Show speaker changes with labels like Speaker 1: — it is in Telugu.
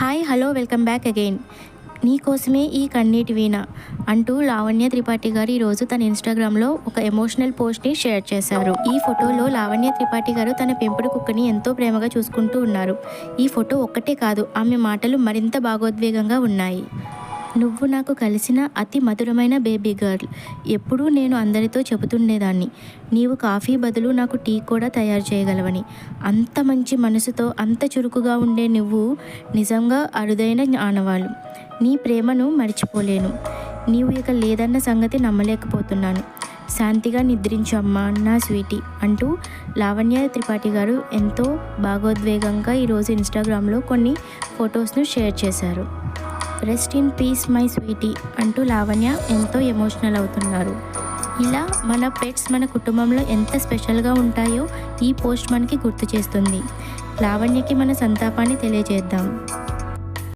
Speaker 1: Hi hello welcome back again. నీకోసమే ఈ కన్నీటి వీణ అంటూ లావణ్య త్రిపాఠి గారు ఈరోజు తన ఇన్స్టాగ్రామ్లో ఒక ఎమోషనల్ పోస్ట్ని షేర్ చేశారు. ఈ ఫోటోలో లావణ్య త్రిపాఠి గారు తన పెంపుడు కుక్కని ఎంతో ప్రేమగా చూసుకుంటూ ఉన్నారు. ఈ ఫోటో ఒక్కటే కాదు ఆమె మాటలు మరింత భాగోద్వేగంగా ఉన్నాయి. నువ్వు నాకు కలిసిన అతి మధురమైన బేబీ గర్ల్ ఎప్పుడూ నేను అందరితో చెబుతుండేదాన్ని. నీవు కాఫీ బదులు నాకు టీ కూడా తయారు చేయగలవని. అంత మంచి మనసుతో అంత చురుకుగా ఉండే నువ్వు నిజంగా అరుదైన ఆనవాళ్ళు. నీ ప్రేమను మర్చిపోలేను. నీవు ఇక లేదన్న సంగతి నమ్మలేకపోతున్నాను. శాంతిగా నిద్రించు అమ్మా నా స్వీటీ అంటూ లావణ్య త్రిపాఠి గారు ఎంతో భాగోద్వేగంగా ఈరోజు ఇన్స్టాగ్రామ్లో కొన్ని ఫొటోస్ను షేర్ చేశారు. Rest in peace my sweetie అంటూ లావణ్య ఎంతో ఎమోషనల్ అవుతున్నారు ఇలా మన పెట్స్ మన కుటుంబంలో ఎంత స్పెషల్గా ఉంటాయో ఈ పోస్ట్ మనకి గుర్తు చేస్తుంది. లావణ్యకి మన సంతాపాన్ని తెలియజేద్దాం.